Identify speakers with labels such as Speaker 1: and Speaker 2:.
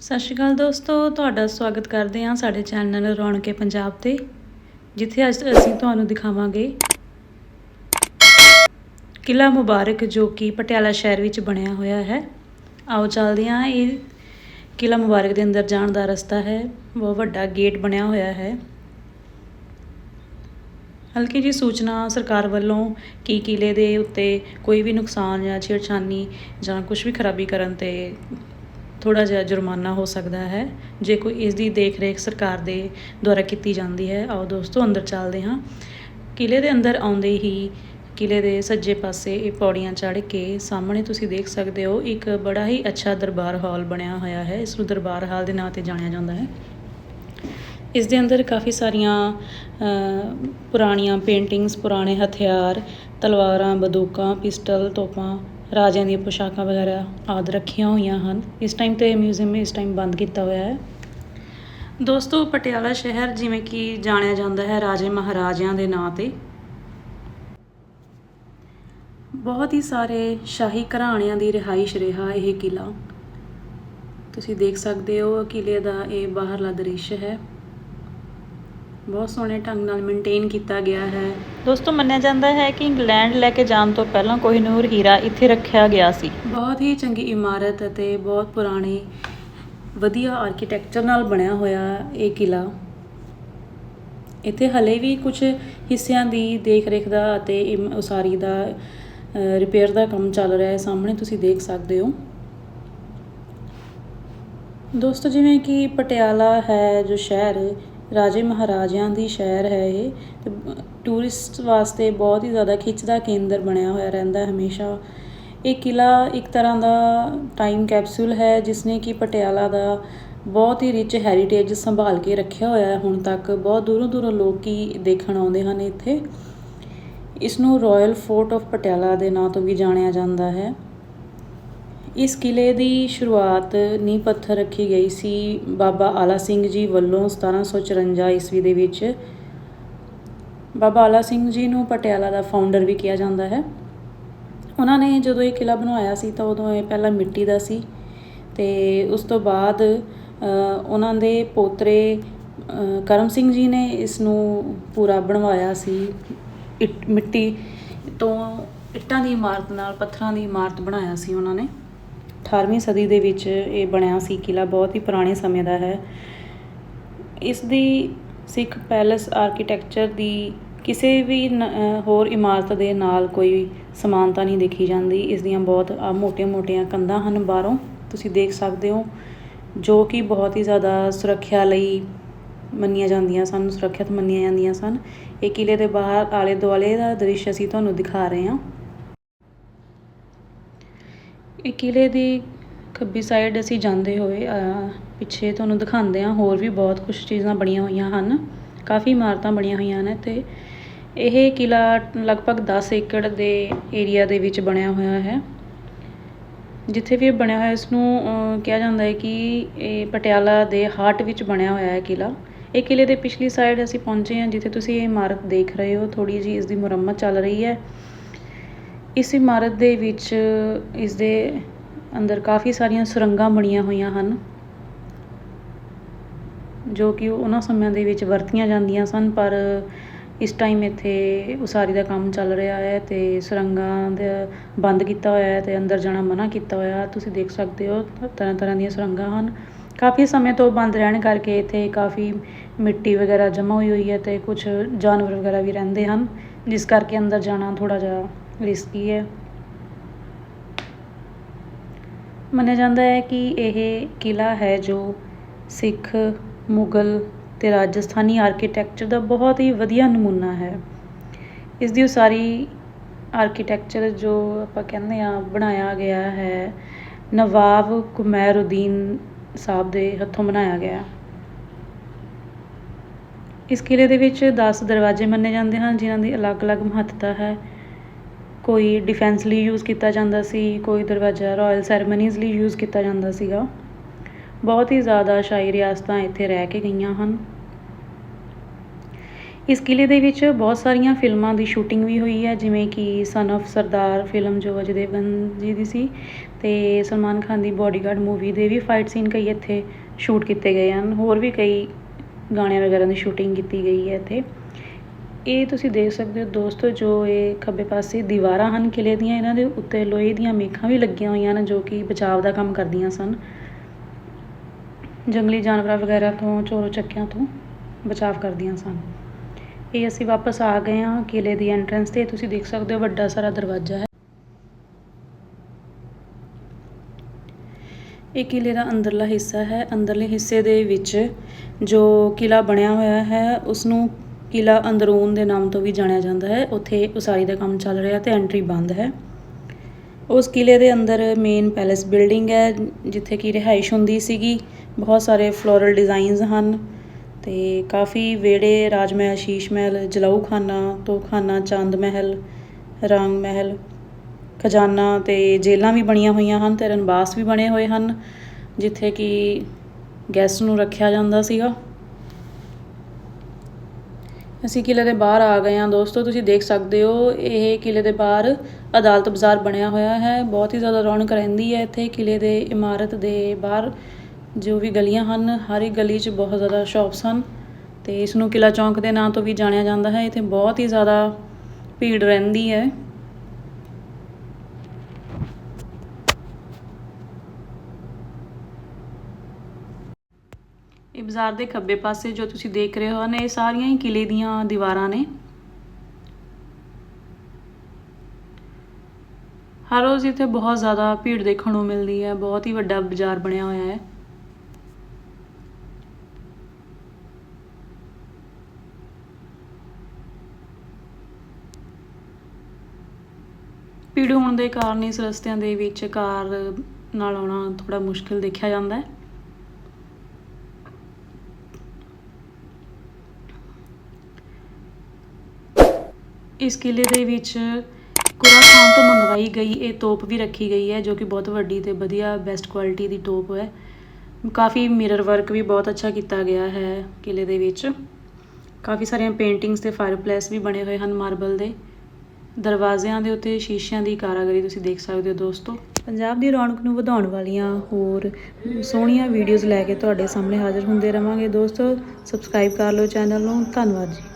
Speaker 1: ਸਤਿ ਸ਼੍ਰੀ ਅਕਾਲ ਦੋਸਤੋ, ਤੁਹਾਡਾ ਸਵਾਗਤ ਕਰਦੇ ਹਾਂ ਸਾਡੇ ਚੈਨਲ ਰੌਣਕੇ ਪੰਜਾਬ ਤੇ, ਜਿੱਥੇ ਅੱਜ ਅਸੀਂ ਤੁਹਾਨੂੰ ਦਿਖਾਵਾਂਗੇ ਕਿਲਾ ਮੁਬਾਰਕ ਜੋ ਕਿ ਪਟਿਆਲਾ ਸ਼ਹਿਰ ਵਿੱਚ ਬਣਿਆ ਹੋਇਆ ਹੈ। ਆਓ ਚੱਲਦੇ ਹਾਂ, ਇਹ ਕਿਲਾ ਮੁਬਾਰਕ ਦੇ ਅੰਦਰ ਜਾਣ ਦਾ ਰਸਤਾ ਹੈ, ਬਹੁਤ ਵੱਡਾ ਗੇਟ ਬਣਿਆ ਹੋਇਆ ਹੈ। ਹਲਕੀ ਜੀ ਸੂਚਨਾ ਸਰਕਾਰ ਵੱਲੋਂ ਕਿ ਕਿਲੇ ਦੇ ਉੱਤੇ ਕੋਈ ਵੀ ਨੁਕਸਾਨ ਜਾਂ ਛੇੜਛਾਨੀ ਜਾਂ ਕੁਝ ਵੀ ਖਰਾਬੀ ਕਰਨ ਤੇ ਥੋੜਾ ਜਿਹਾ ਜੁਰਮਾਨਾ ਹੋ ਸਕਦਾ ਹੈ। ਜੇ ਕੋਈ ਇਸ ਦੀ ਦੇਖ-ਰੇਖ ਸਰਕਾਰ ਦੇ ਦੁਆਰਾ ਕੀਤੀ ਜਾਂਦੀ ਹੈ, ਆਓ ਦੋਸਤੋ ਅੰਦਰ ਚੱਲਦੇ ਹਾਂ। ਕਿਲੇ ਦੇ ਅੰਦਰ ਆਉਂਦੇ ਹੀ ਕਿਲੇ ਦੇ ਸੱਜੇ ਪਾਸੇ ਇਹ ਪੌੜੀਆਂ ਚੜ੍ਹ ਕੇ ਸਾਹਮਣੇ ਤੁਸੀਂ ਦੇਖ ਸਕਦੇ ਹੋ, ਇੱਕ ਬੜਾ ਹੀ ਅੱਛਾ ਦਰਬਾਰ ਹਾਲ ਬਣਿਆ ਹੋਇਆ ਹੈ। ਇਸ ਨੂੰ ਦਰਬਾਰ ਹਾਲ ਦੇ ਨਾਂ ਤੇ ਜਾਣਿਆ ਜਾਂਦਾ ਹੈ। ਇਸ ਦੇ ਅੰਦਰ ਕਾਫੀ ਸਾਰੀਆਂ ਪੁਰਾਣੀਆਂ ਪੇਂਟਿੰਗਸ ਪੁਰਾਣੇ ਹਥਿਆਰ, ਤਲਵਾਰਾਂ, ਬੰਦੂਕਾਂ, ਪਿਸਟਲ, ਤੋਪਾਂ ਰਾਜਿਆਂ ਦੀਆਂ ਪੁਸ਼ਾਕਾਂ ਵਗੈਰਾ ਆਦਿ ਰੱਖੀਆਂ ਹੋਈਆਂ ਹਨ। ਇਸ ਟਾਈਮ ਤੇ ਮਿਊਜ਼ੀਅਮ ਇਸ ਟਾਈਮ ਬੰਦ ਕੀਤਾ ਹੋਇਆ ਹੈ। ਦੋਸਤੋ, ਪਟਿਆਲਾ ਸ਼ਹਿਰ ਜਿਵੇਂ ਕਿ ਜਾਣਿਆ ਜਾਂਦਾ ਹੈ ਰਾਜੇ ਮਹਾਰਾਜਿਆਂ ਦੇ ਨਾਂ ਤੇ। ਬਹੁਤ ਹੀ ਸਾਰੇ ਸ਼ਾਹੀ ਘਰਾਣਿਆਂ ਦੀ ਰਿਹਾਇਸ਼ ਰਿਹਾ ਇਹ ਕਿਲਾ ਤੁਸੀਂ ਦੇਖ ਸਕਦੇ ਹੋ ਕਿਲੇ ਦਾ ਇਹ ਬਾਹਰਲਾ ਦ੍ਰਿਸ਼ ਹੈ। ਬਹੁਤ ਸੋਹਣੇ ਢੰਗ ਨਾਲ ਮੇਨਟੇਨ ਕੀਤਾ ਗਿਆ ਹੈ। ਦੋਸਤੋ ਮੰਨਿਆ ਜਾਂਦਾ ਹੈ ਕਿ ਇੰਗਲੈਂਡ ਲੈ ਕੇ ਜਾਣ ਤੋਂ ਪਹਿਲਾਂ ਕੋਹਿਨੂਰ ਹੀਰਾ ਇੱਥੇ ਰੱਖਿਆ ਗਿਆ ਸੀ। ਬਹੁਤ ਹੀ ਚੰਗੀ ਇਮਾਰਤ ਅਤੇ ਬਹੁਤ ਪੁਰਾਣੀ ਵਧੀਆ ਆਰਕੀਟੈਕਚਰ ਨਾਲ ਬਣਿਆ ਹੋਇਆ ਇਹ ਕਿਲਾ ਇੱਥੇ ਹਲੇ ਵੀ ਕੁਝ ਹਿੱਸਿਆਂ ਦੀ ਦੇਖ-ਰੇਖ ਦਾ ਅਤੇ ਇਮ- ਉਸਾਰੀ ਦਾ ਰਿਪੇਅਰ ਦਾ ਕੰਮ ਚੱਲ ਰਿਹਾ ਹੈ। ਸਾਹਮਣੇ ਤੁਸੀਂ ਦੇਖ ਸਕਦੇ ਹੋ। ਦੋਸਤੋ ਜਿਵੇਂ ਕਿ ਪਟਿਆਲਾ ਹੈ ਜੋ ਸ਼ਹਿਰ ਰਾਜੇ ਮਹਾਰਾਜਿਆਂ ਦੀ ਸ਼ਹਿਰ ਹੈ ਇਹ। ਟੂਰਿਸਟ ਵਾਸਤੇ ਬਹੁਤ ਹੀ ਜ਼ਿਆਦਾ ਖਿੱਚ ਦਾ ਕੇਂਦਰ ਬਣਿਆ ਹੋਇਆ ਰਹਿੰਦਾ ਹਮੇਸ਼ਾ। ਇਹ ਕਿਲ੍ਹਾ ਇੱਕ ਤਰ੍ਹਾਂ ਦਾ ਟਾਈਮ ਕੈਪਸੂਲ ਹੈ ਜਿਸ ਨੇ ਕਿ ਪਟਿਆਲਾ ਦਾ ਬਹੁਤ ਹੀ ਰਿਚ ਹੈਰੀਟੇਜ ਸੰਭਾਲ ਕੇ ਰੱਖਿਆ ਹੋਇਆ ਹੈ ਹੁਣ ਤੱਕ। ਬਹੁਤ ਦੂਰੋਂ ਦੂਰੋਂ ਲੋਕ ਹੀ ਦੇਖਣ ਆਉਂਦੇ ਹਨ ਇੱਥੇ। ਇਸ ਨੂੰ ਰਾਇਲ ਫੋਰਟ ਆਫ ਪਟਿਆਲਾ ਦੇ ਨਾਂ ਤੋਂ ਵੀ ਜਾਣਿਆ ਜਾਂਦਾ ਹੈ। ਇਸ ਕਿਲੇ ਦੀ ਸ਼ੁਰੂਆਤ ਨੀਂਹ ਪੱਥਰ ਰੱਖੀ ਗਈ ਸੀ। ਬਾਬਾ ਆਲਾ ਸਿੰਘ ਜੀ ਵੱਲੋਂ 1754 ਈਸਵੀ ਦੇ ਵਿੱਚ ਬਾਬਾ ਆਲਾ ਸਿੰਘ ਜੀ ਨੂੰ ਪਟਿਆਲਾ ਦਾ ਫਾਊਂਡਰ ਵੀ ਕਿਹਾ ਜਾਂਦਾ ਹੈ। ਉਹਨਾਂ ਨੇ ਜਦੋਂ ਇਹ ਕਿਲਾ ਬਣਵਾਇਆ ਸੀ ਤਾਂ ਉਦੋਂ ਇਹ ਪਹਿਲਾਂ ਮਿੱਟੀ ਦਾ ਸੀ ਤੇ ਉਸ ਤੋਂ ਬਾਅਦ ਉਹਨਾਂ ਦੇ ਪੋਤਰੇ ਕਰਮ ਸਿੰਘ ਜੀ ਨੇ ਇਸ ਨੂੰ ਪੂਰਾ ਬਣਵਾਇਆ ਸੀ। ਇੱਟ, ਮਿੱਟੀ ਤੋਂ ਇੱਟਾਂ ਦੀ ਇਮਾਰਤ ਨਾਲ ਪੱਥਰਾਂ ਦੀ ਇਮਾਰਤ ਬਣਾਇਆ ਸੀ ਉਹਨਾਂ ਨੇ। 18ਵੀਂ ਸਦੀ ਦੇ ਵਿੱਚ ਇਹ ਬਣਿਆ ਸੀ ਕਿਲ੍ਹਾ, ਬਹੁਤ ਹੀ ਪੁਰਾਣੇ ਸਮੇਂ ਦਾ ਹੈ। ਇਸ ਦੀ ਸਿੱਖ ਪੈਲਸ ਆਰਕੀਟੈਕਚਰ ਦੀ ਕਿਸੇ ਵੀ ਨ- ਹੋਰ ਇਮਾਰਤ ਦੇ ਨਾਲ ਕੋਈ ਸਮਾਨਤਾ ਨਹੀਂ ਦੇਖੀ ਜਾਂਦੀ। ਇਸ ਦੀਆਂ ਬਹੁਤ ਮੋਟੀਆਂ-ਮੋਟੀਆਂ ਕੰਧਾਂ ਹਨ ਬਾਹਰੋਂ। ਤੁਸੀਂ ਦੇਖ ਸਕਦੇ ਹੋ, ਜੋ ਕਿ ਬਹੁਤ ਹੀ ਜ਼ਿਆਦਾ ਸੁਰੱਖਿਆ ਲਈ ਮੰਨੀਆਂ ਜਾਂਦੀਆਂ ਸਨ, ਸੁਰੱਖਿਅਤ ਮੰਨੀਆਂ ਜਾਂਦੀਆਂ ਸਨ। ਇਹ ਕਿਲੇ ਦੇ ਬਾਹਰ ਆਲੇ ਦੁਆਲੇ ਦਾ ਦ੍ਰਿਸ਼ ਅਸੀਂ ਤੁਹਾਨੂੰ ਦਿਖਾ ਰਹੇ ਹਾਂ। ਇਹ ਕਿਲ੍ਹੇ ਦੀ ਖੱਬੀ ਸਾਈਡ ਅਸੀਂ ਜਾਂਦੇ ਹੋਏ ਪਿੱਛੇ ਤੁਹਾਨੂੰ ਦਿਖਾਉਂਦੇ ਹਾਂ, ਹੋਰ ਵੀ ਬਹੁਤ ਕੁਝ ਚੀਜ਼ਾਂ ਬਣੀਆਂ ਹੋਈਆਂ ਹਨ। ਕਾਫੀ ਇਮਾਰਤਾਂ ਬਣੀਆਂ ਹੋਈਆਂ ਨੇ ਤੇ ਇਹ ਕਿਲ੍ਹਾ ਲਗਭਗ 10 ਏਕੜ ਦੇ ਏਰੀਆ ਦੇ ਵਿੱਚ ਬਣਿਆ ਹੋਇਆ ਹੈ। ਜਿੱਥੇ ਵੀ ਇਹ ਬਣਿਆ ਹੋਇਆ, ਇਸ ਨੂੰ ਕਿਹਾ ਜਾਂਦਾ ਹੈ ਕਿ ਇਹ ਪਟਿਆਲਾ ਦੇ ਹਾਰਟ ਵਿੱਚ ਬਣਿਆ ਹੋਇਆ ਹੈ ਕਿਲ੍ਹਾ ਇਹ ਕਿਲੇ ਦੇ ਪਿਛਲੀ ਸਾਈਡ ਅਸੀਂ ਪਹੁੰਚੇ ਹਾਂ, ਜਿੱਥੇ ਤੁਸੀਂ ਇਹ ਇਮਾਰਤ ਦੇਖ ਰਹੇ ਹੋ। ਥੋੜੀ ਜੀ ਇਸ ਦੀ ਮੁਰੰਮਤ ਚੱਲ ਰਹੀ ਹੈ। ਇਸ ਇਮਾਰਤ ਦੇ ਵਿੱਚ ਇਸ ਦੇ ਅੰਦਰ ਕਾਫੀ ਸਾਰੀਆਂ ਸੁਰੰਗਾਂ ਬਣੀਆਂ ਹੋਈਆਂ ਹਨ, ਜੋ ਕਿ ਉਹਨਾਂ ਸਮਿਆਂ ਦੇ ਵਿੱਚ ਵਰਤੀਆਂ ਜਾਂਦੀਆਂ ਸਨ, ਪਰ ਇਸ ਟਾਈਮ ਇੱਥੇ ਉਸਾਰੀ ਦਾ ਕੰਮ ਚੱਲ ਰਿਹਾ ਹੈ ਤੇ ਸੁਰੰਗਾਂ ਦਾ ਬੰਦ ਕੀਤਾ ਹੋਇਆ ਹੈ ਤੇ ਅੰਦਰ ਜਾਣਾ ਮਨਾ ਕੀਤਾ ਹੋਇਆ ਤੁਸੀਂ ਦੇਖ ਸਕਦੇ ਹੋ ਤਰ੍ਹਾਂ ਤਰ੍ਹਾਂ ਦੀਆਂ ਸੁਰੰਗਾਂ ਹਨ। ਕਾਫੀ ਸਮੇਂ ਤੋਂ ਬੰਦ ਰਹਿਣ ਕਰਕੇ ਇੱਥੇ ਕਾਫੀ ਮਿੱਟੀ ਵਗੈਰਾ ਜਮ੍ਹਾਂ ਹੋਈ ਹੋਈ ਹੈ ਤੇ ਕੁਝ ਜਾਨਵਰ ਵਗੈਰਾ ਵੀ ਰਹਿੰਦੇ ਹਨ, ਜਿਸ ਕਰਕੇ ਅੰਦਰ ਜਾਣਾ ਥੋੜਾ ਜਿਹਾ ਰਿਸਕੀ ਹੈ। ਮੰਨਿਆ ਜਾਂਦਾ ਹੈ ਕਿ ਇਹ ਕਿਲਾ ਹੈ ਜੋ ਸਿੱਖ, ਮੁਗਲ ਤੇ ਰਾਜਸਥਾਨੀ ਆਰਕੀਟੈਕਚਰ ਦਾ ਬਹੁਤ ਹੀ ਵਧੀਆ ਨਮੂਨਾ ਹੈ। ਇਸ ਦੀ ਉਸਾਰੀ ਆਰਕੀਟੈਕਚਰ ਜੋ ਆਪਾਂ ਕਹਿੰਦੇ ਆ ਬਣਾਇਆ ਗਿਆ ਹੈ, ਨਵਾਬ ਕੁਮੈਰਉਦੀਨ ਸਾਹਿਬ ਦੇ ਹੱਥੋਂ ਬਣਾਇਆ ਗਿਆ। ਇਸ ਕਿਲੇ ਦੇ ਵਿੱਚ 10 ਦਰਵਾਜ਼ੇ ਮੰਨੇ ਜਾਂਦੇ ਹਨ, ਜਿਨ੍ਹਾਂ ਦੀ ਅਲੱਗ-ਅਲੱਗ ਮਹੱਤਤਾ ਹੈ। ਕੋਈ ਡਿਫੈਂਸ ਲਈ ਯੂਜ਼ ਕੀਤਾ ਜਾਂਦਾ ਸੀ, ਕੋਈ ਦਰਵਾਜ਼ਾ ਰੋਇਲ ਸੈਰੇਮਨੀਜ਼ ਲਈ ਯੂਜ਼ ਕੀਤਾ ਜਾਂਦਾ ਸੀਗਾ। ਬਹੁਤ ਹੀ ਜ਼ਿਆਦਾ ਸ਼ਾਹੀ ਰਿਆਸਤਾਂ ਇੱਥੇ ਰਹਿ ਕੇ ਗਈਆਂ ਹਨ। ਇਸ ਕਿਲੇ ਦੇ ਵਿੱਚ ਬਹੁਤ ਸਾਰੀਆਂ ਫਿਲਮਾਂ ਦੀ ਸ਼ੂਟਿੰਗ ਵੀ ਹੋਈ ਹੈ, ਜਿਵੇਂ ਕਿ ਸਨ of ਸਰਦਾਰ ਫਿਲਮ ਜੋ ਅਜੇ ਦੇਵਗਨ ਜੀ ਦੀ ਸੀ ਤੇ ਸਲਮਾਨ ਖਾਨ ਦੀ ਬੋਡੀਗਾਰਡ ਮੂਵੀ ਦੇ ਵੀ ਫਾਈਟ ਸੀਨ ਕਈ ਇੱਥੇ ਸ਼ੂਟ ਕੀਤੇ ਗਏ ਹਨ। ਹੋਰ ਵੀ ਕਈ ਗਾਣਿਆਂ ਵਗੈਰਾ ਦੀ ਸ਼ੂਟਿੰਗ ਕੀਤੀ ਗਈ ਹੈ ਇੱਥੇ। ਇਹ ਤੁਸੀਂ ਦੇਖ ਸਕਦੇ ਹੋ ਦੋਸਤੋ, ਜੋ ਇਹ ਖੱਬੇ ਪਾਸੇ ਦੀਵਾਰਾਂ ਹਨ ਕਿਲੇ ਦੀਆਂ, ਇਹਨਾਂ ਦੇ ਉੱਤੇ ਲੋਹੇ ਦੀਆਂ ਮੇਖਾਂ ਵੀ ਲੱਗੀਆਂ ਹੋਈਆਂ ਨੇ ਜੋ ਕਿ ਬਚਾਵ ਦਾ ਕੰਮ ਕਰਦੀਆਂ ਸਨ। ਜੰਗਲੀ ਜਾਨਵਰਾਂ ਵਗੈਰਾ ਤੋਂ, ਚੋਰੋ ਚੱਕਿਆਂ ਤੋਂ ਬਚਾਵ ਕਰਦੀਆਂ ਸਨ। ਇਹ ਅਸੀਂ ਵਾਪਸ ਆ ਗਏ ਹਾਂ ਕਿਲੇ ਦੀ ਐਂਟਰੈਂਸ ਤੇ। ਤੁਸੀਂ ਦੇਖ ਸਕਦੇ ਹੋ ਵੱਡਾ ਸਾਰਾ ਦਰਵਾਜ਼ਾ ਹੈ। ਇਹ ਕਿਲੇ ਦਾ ਅੰਦਰਲਾ ਹਿੱਸਾ ਹੈ। ਅੰਦਰਲੇ ਹਿੱਸੇ ਦੇ ਵਿੱਚ ਜੋ ਕਿਲਾ ਬਣਿਆ ਹੋਇਆ ਹੈ ਉਸ ਨੂੰ ਕਿਲਾ ਅੰਦਰੂਨ ਦੇ ਨਾਮ ਤੋਂ ਵੀ ਜਾਣਿਆ ਜਾਂਦਾ ਹੈ। ਉੱਥੇ ਉਸਾਰੀ ਦਾ ਕੰਮ ਚੱਲ ਰਿਹਾ ਤੇ ਐਂਟਰੀ ਬੰਦ ਹੈ। ਉਸ ਕਿਲੇ ਦੇ ਅੰਦਰ ਮੇਨ ਪੈਲੇਸ ਬਿਲਡਿੰਗ ਹੈ, ਜਿੱਥੇ ਕਿ ਰਿਹਾਇਸ਼ ਹੁੰਦੀ ਸੀਗੀ। ਬਹੁਤ ਸਾਰੇ ਫਲੋਰਲ ਡਿਜ਼ਾਈਨਸ ਹਨ ਤੇ ਕਾਫੀ ਵਿਹੜੇ ਰਾਜ ਮਹਿਲ ਸ਼ੀਸ਼ ਮਹਿਲ ਜਲਾਊ ਖਾਨਾ ਤੋਪਖਾਨਾ ਚੰਦ ਮਹਿਲ ਰੰਗ ਮਹਿਲ ਖਜ਼ਾਨਾ ਤੇ ਜੇਲ੍ਹਾਂ ਵੀ ਬਣੀਆਂ ਹੋਈਆਂ ਹਨ ਤੇ ਰਨਬਾਸ ਵੀ ਬਣੇ ਹੋਏ ਹਨ, ਜਿੱਥੇ ਕਿ ਗੈਸਟ ਨੂੰ ਰੱਖਿਆ ਜਾਂਦਾ ਸੀਗਾ। ਅਸੀਂ ਕਿਲੇ ਦੇ ਬਾਹਰ ਆ ਗਏ ਹਾਂ ਦੋਸਤੋ, ਤੁਸੀਂ ਦੇਖ ਸਕਦੇ ਹੋ, ਇਹ ਕਿਲੇ ਦੇ ਬਾਹਰ ਅਦਾਲਤ ਬਾਜ਼ਾਰ ਬਣਿਆ ਹੋਇਆ ਹੈ। ਬਹੁਤ ਹੀ ਜ਼ਿਆਦਾ ਰੌਣਕ ਰਹਿੰਦੀ ਹੈ ਇੱਥੇ ਕਿਲੇ ਦੇ ਇਮਾਰਤ ਦੇ ਬਾਹਰ, ਜੋ ਵੀ ਗਲੀਆਂ ਹਨ, ਹਰ ਇੱਕ ਗਲੀ 'ਚ ਬਹੁਤ ਜ਼ਿਆਦਾ ਸ਼ਾਪਸ ਹਨ ਤੇ ਇਸ ਨੂੰ ਕਿਲਾ ਚੌਂਕ ਦੇ ਨਾਂ ਤੋਂ ਵੀ ਜਾਣਿਆ ਜਾਂਦਾ ਹੈ। ਇੱਥੇ ਬਹੁਤ ਹੀ ਜ਼ਿਆਦਾ ਭੀੜ ਰਹਿੰਦੀ ਹੈ। ਇਹ ਬਾਜ਼ਾਰ ਦੇ ਖੱਬੇ ਪਾਸੇ ਜੋ ਤੁਸੀਂ ਦੇਖ ਰਹੇ ਹੋ ਨੇ, ਇਹ ਸਾਰੀਆਂ ਹੀ ਕਿਲੇ ਦੀਆਂ ਦੀਵਾਰਾਂ ਨੇ। ਹਰ ਰੋਜ਼ ਇੱਥੇ ਬਹੁਤ ਜ਼ਿਆਦਾ ਭੀੜ ਦੇਖਣ ਨੂੰ ਮਿਲਦੀ ਹੈ, ਬਹੁਤ ਹੀ ਵੱਡਾ ਬਾਜ਼ਾਰ ਬਣਿਆ ਹੋਇਆ ਹੈ। ਭੀੜ ਹੋਣ ਦੇ ਕਾਰਨ ਇਸ ਰਸਤਿਆਂ ਦੇ ਵਿੱਚ ਕਾਰ ਨਾਲ ਆਉਣਾ ਥੋੜਾ ਮੁਸ਼ਕਿਲ ਦੇਖਿਆ ਜਾਂਦਾ ਹੈ। ਇਸ ਕਿਲੇ ਦੇ ਵਿੱਚ ਕੁਰਾ ਤੋਂ ਮੰਗਵਾਈ ਗਈ ਇਹ ਤੋਪ ਵੀ ਰੱਖੀ ਗਈ ਹੈ, ਜੋ ਕਿ ਬਹੁਤ ਵੱਡੀ ਤੇ ਵਧੀਆ ਬੈਸਟ ਕੁਆਲਿਟੀ ਦੀ ਤੋਪ ਹੈ। ਕਾਫੀ ਮਿਰਰ ਵਰਕ ਵੀ ਬਹੁਤ ਅੱਛਾ ਕੀਤਾ ਗਿਆ ਹੈ ਕਿਲੇ ਦੇ ਵਿੱਚ। ਕਾਫੀ ਸਾਰੀਆਂ ਪੇਂਟਿੰਗਸ ਤੇ ਫਾਇਰਪਲੇਸ ਵੀ ਬਣੇ ਹੋਏ ਹਨ ਮਾਰਬਲ ਦੇ। ਦਰਵਾਜ਼ਿਆਂ ਦੇ ਉੱਤੇ ਸ਼ੀਸ਼ਿਆਂ ਦੀ ਕਾਰਾਗਰੀ ਤੁਸੀਂ ਦੇਖ ਸਕਦੇ ਹੋ ਦੋਸਤੋ। ਪੰਜਾਬ ਦੀ ਰੌਣਕ ਨੂੰ ਵਧਾਉਣ ਵਾਲੀਆਂ ਹੋਰ ਸੋਹਣੀਆਂ ਵੀਡੀਓਜ਼ ਲੈ ਕੇ ਤੁਹਾਡੇ ਸਾਹਮਣੇ ਹਾਜ਼ਰ ਹੁੰਦੇ ਰਵਾਂਗੇ। ਦੋਸਤੋ ਸਬਸਕ੍ਰਾਈਬ ਕਰ ਲਓ ਚੈਨਲ ਨੂੰ। ਧੰਨਵਾਦ ਜੀ।